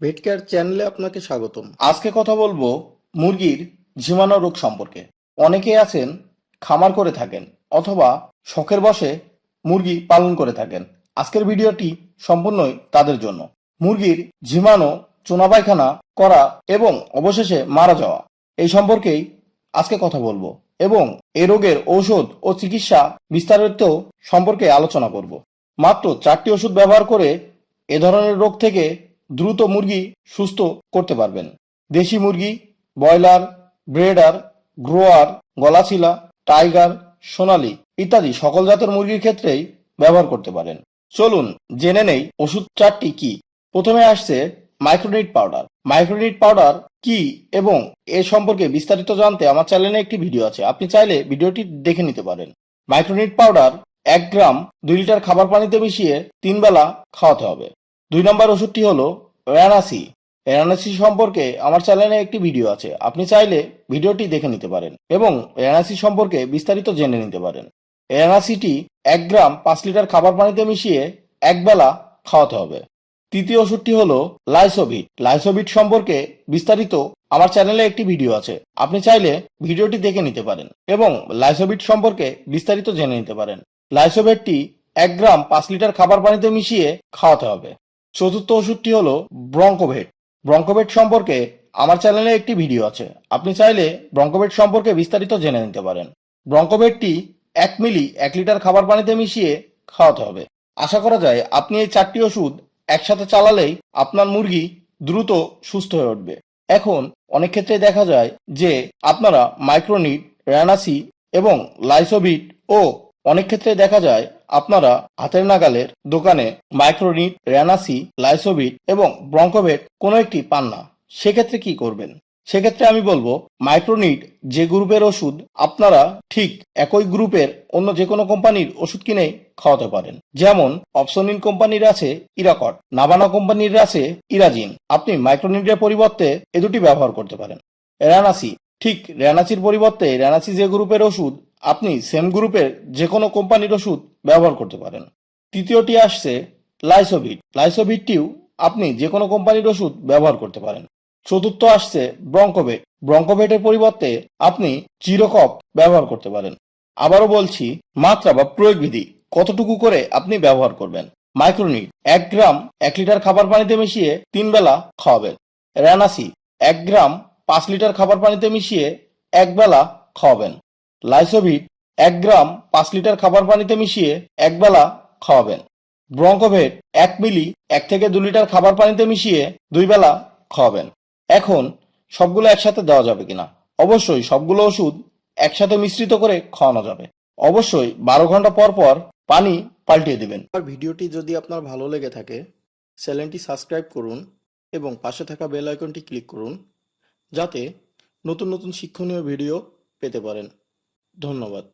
ভেটকেয়ার চ্যানেলে আপনাকে স্বাগতম। আজকে কথা বলব মুরগির ঝিমানো রোগ সম্পর্কে। অনেকে আছেন, খামার করে থাকেন, অথবা শখের বসে মুরগি পালন করে থাকেন। আজকের ভিডিওটি সম্পূর্ণই তাদের জন্য। মুরগির ঝিমানো, চোনা পায়খানা করা এবং অবশেষে মারা যাওয়া, এই সম্পর্কেই আজকে কথা বলব এবং এই রোগের ঔষধ ও চিকিৎসা বিস্তারিত সম্পর্কে আলোচনা করব। মাত্র চারটি ওষুধ ব্যবহার করে এ ধরনের রোগ থেকে দ্রুত মুরগি সুস্থ করতে পারবেন। দেশি মুরগি, ব্রয়লার, ব্রেডার, গ্রোয়ার, গলাশিলা, টাইগার, সোনালি ইত্যাদি সকল জাতের মুরগির ক্ষেত্রেই ব্যবহার করতে পারেন। চলুন জেনে নেই ওষুধ চারটি কি। প্রথমে আসছে মাইক্রোনিট পাউডার। মাইক্রোনিট পাউডার কি এবং এ সম্পর্কে বিস্তারিত জানতে আমার চ্যানেলে একটি ভিডিও আছে। আপনি চাইলে ভিডিওটি দেখে নিতে পারেন। মাইক্রোনিট পাউডার এক গ্রাম দুই লিটার খাবার পানিতে মিশিয়ে তিন বেলা খাওয়াতে হবে। দুই নম্বর ওষুধটি হলো র্যানাসি র্যানাসি সম্পর্কে আমার চ্যানেলে একটি ভিডিও আছে। আপনি চাইলে ভিডিওটি দেখে নিতে পারেন এবং র্যানাসি সম্পর্কে বিস্তারিত জেনে নিতে পারেন। র্যানাসিটি এক গ্রাম পাঁচ লিটার খাবার পানিতে মিশিয়ে একবেলা খাওয়াতে হবে। তৃতীয় ওষুধটি হলো লাইসোভিট লাইসোভিট সম্পর্কে বিস্তারিত আমার চ্যানেলে একটি ভিডিও আছে। আপনি চাইলে ভিডিওটি দেখে নিতে পারেন এবং লাইসোভিট সম্পর্কে বিস্তারিত জেনে নিতে পারেন। লাইসোভেটটি এক গ্রাম পাঁচ লিটার খাবার পানিতে মিশিয়ে খাওয়াতে হবে। চতুর্থ ওষুধটি হলো ব্রঙ্কোভেট। ব্রঙ্কোভেট সম্পর্কে আমার চ্যানেলে একটি ভিডিও আছে। আপনি চাইলে ব্রঙ্কোভেট সম্পর্কে বিস্তারিত জেনে নিতে পারেন। ব্রঙ্কোভেটটি এক মিলি এক লিটার খাবার পানিতে মিশিয়ে খাওয়াতে হবে। আশা করা যায় আপনি এই চারটি ওষুধ একসাথে চালালেই আপনার মুরগি দ্রুত সুস্থ হয়ে উঠবে। এখন অনেক ক্ষেত্রে দেখা যায় যে আপনারা মাইক্রোনিট র্যানাসি এবং লাইসোভিট ও অনেক ক্ষেত্রে দেখা যায় আপনারা হাতের নাগালের দোকানে মাইক্রোনিট র্যানাসি লাইসোভিট এবং ব্রঙ্কোভেট কোনো একটি পান না। সেক্ষেত্রে কি করবেন? সেক্ষেত্রে আমি বলব, মাইক্রোনিট যে গ্রুপের ওষুধ, আপনারা ঠিক একই গ্রুপের অন্য যে কোনো কোম্পানির ওষুধ কিনে খাওয়াতে পারেন। যেমন অপসনিন কোম্পানির আছে ইরাকট, নাবানা কোম্পানির আছে ইরাজিন। আপনি মাইক্রোনিটের পরিবর্তে এ দুটি ব্যবহার করতে পারেন। র্যানাসি ঠিক র্যানাসির পরিবর্তে র্যানাসি যে গ্রুপের ওষুধ আপনি সেম গ্রুপের যে কোনো কোম্পানির ওষুধ ব্যবহার করতে পারেন। তৃতীয়টি আসছে লাইসোভিট লাইসোভিটটিও আপনি যে কোনো কোম্পানির ওষুধ ব্যবহার করতে পারেন। চতুর্থ আসছে ব্রঙ্কোভেট। ব্রঙ্কোভেটের পরিবর্তে আপনি চিরকপ ব্যবহার করতে পারেন। আবারও বলছি, মাত্রা বা প্রয়োগ বিধি কতটুকু করে আপনি ব্যবহার করবেন? মাইক্রোনিট এক গ্রাম, এক লিটার খাবার পানিতে মিশিয়ে তিন বেলা খাওয়াবেন। র্যানাসি এক গ্রাম, পাঁচ লিটার খাবার পানিতে মিশিয়ে এক বেলা খাওয়াবেন। লাইসোভিট এক গ্রাম পাঁচ লিটার খাবার পানিতে মিশিয়ে একবেলা খাওয়াবেন। ব্রঙ্কোভেট এক মিলি এক থেকে দু লিটার খাবার পানিতে মিশিয়ে দুই বেলা খাওয়াবেন। এখন সবগুলো একসাথে দেওয়া যাবে কিনা? অবশ্যই সবগুলো ওষুধ একসাথে মিশ্রিত করে খাওয়ানো যাবে। অবশ্যই বারো ঘণ্টা পর পর পানি পাল্টিয়ে দিবেন। আর ভিডিওটি যদি আপনার ভালো লেগে থাকে, চ্যানেলটি সাবস্ক্রাইব করুন এবং পাশে থাকা বেল আইকনটি ক্লিক করুন, যাতে নতুন নতুন শিক্ষণীয় ভিডিও পেতে পারেন। ধন্যবাদ।